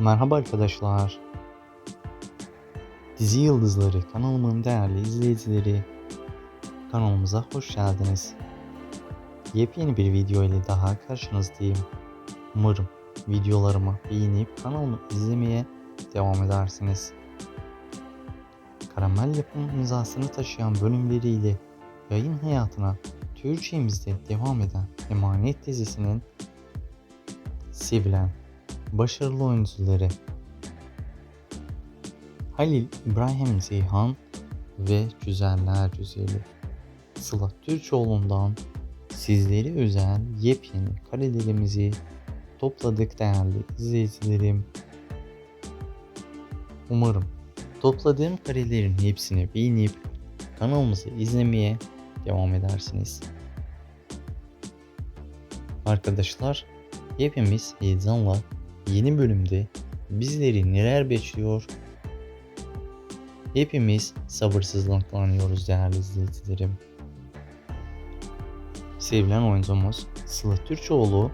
Merhaba arkadaşlar. Dizi Yıldızları kanalımın değerli izleyicileri. Kanalımıza hoş geldiniz. Yepyeni bir video ile daha karşınızdayım. Umarım videolarımı beğenip kanalımı izlemeye devam edersiniz. Karamel yapım imzasını taşıyan bölümleriyle yayın hayatına Türkçemizde devam eden Emanet dizisinin sevilen başarılı oyuncuları Halil İbrahim Zeyhan ve Güzeller Güzeli Sıla Türkoğlu'ndan sizleri özel yepyeni karelerimizi topladık değerli izleyicilerim. Umarım topladığım karelerin hepsini beğenip kanalımızı izlemeye devam edersiniz. Arkadaşlar hepimiz heyecanla yeni bölümde bizleri neler bekliyor hepimiz sabırsızlanıyoruz değerli izleyicilerim. Sevilen oyuncumuz Sıla Türkoğlu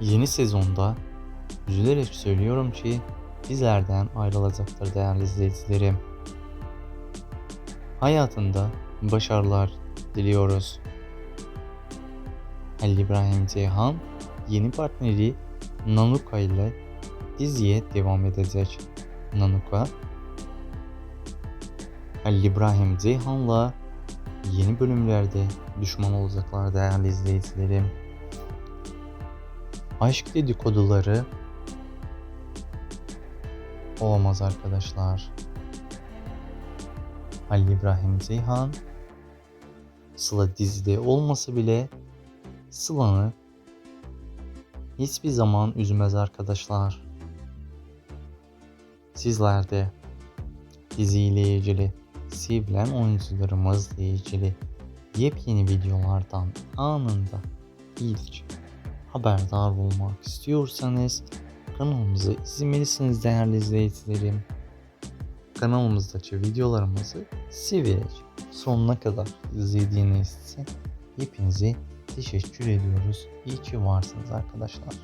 yeni sezonda üzülerek söylüyorum ki bizlerden ayrılacaktır değerli izleyicilerim. Hayatında başarılar diliyoruz. Halil İbrahim Ceyhan yeni partneri Nanuka ile diziye devam edecek. Nanuka Halil İbrahim Ceyhan'la yeni bölümlerde düşman olacaklar değerli izleyicilerim. Aşk dedikoduları olamaz arkadaşlar. Halil İbrahim Ceyhan Sıla dizide olmasa bile Sıla'nı hiçbir zaman üzmez arkadaşlar. Sizler de diziyle ilgili sevilen oyuncularımızla ilgili yepyeni videolardan anında ilk haberdar olmak istiyorsanız kanalımızı izlemelisiniz değerli izleyicilerim. Kanalımızdaki videolarımızı severek sonuna kadar izlediğiniz için hepinize teşekkür ediyoruz. İyi ki varsınız arkadaşlar.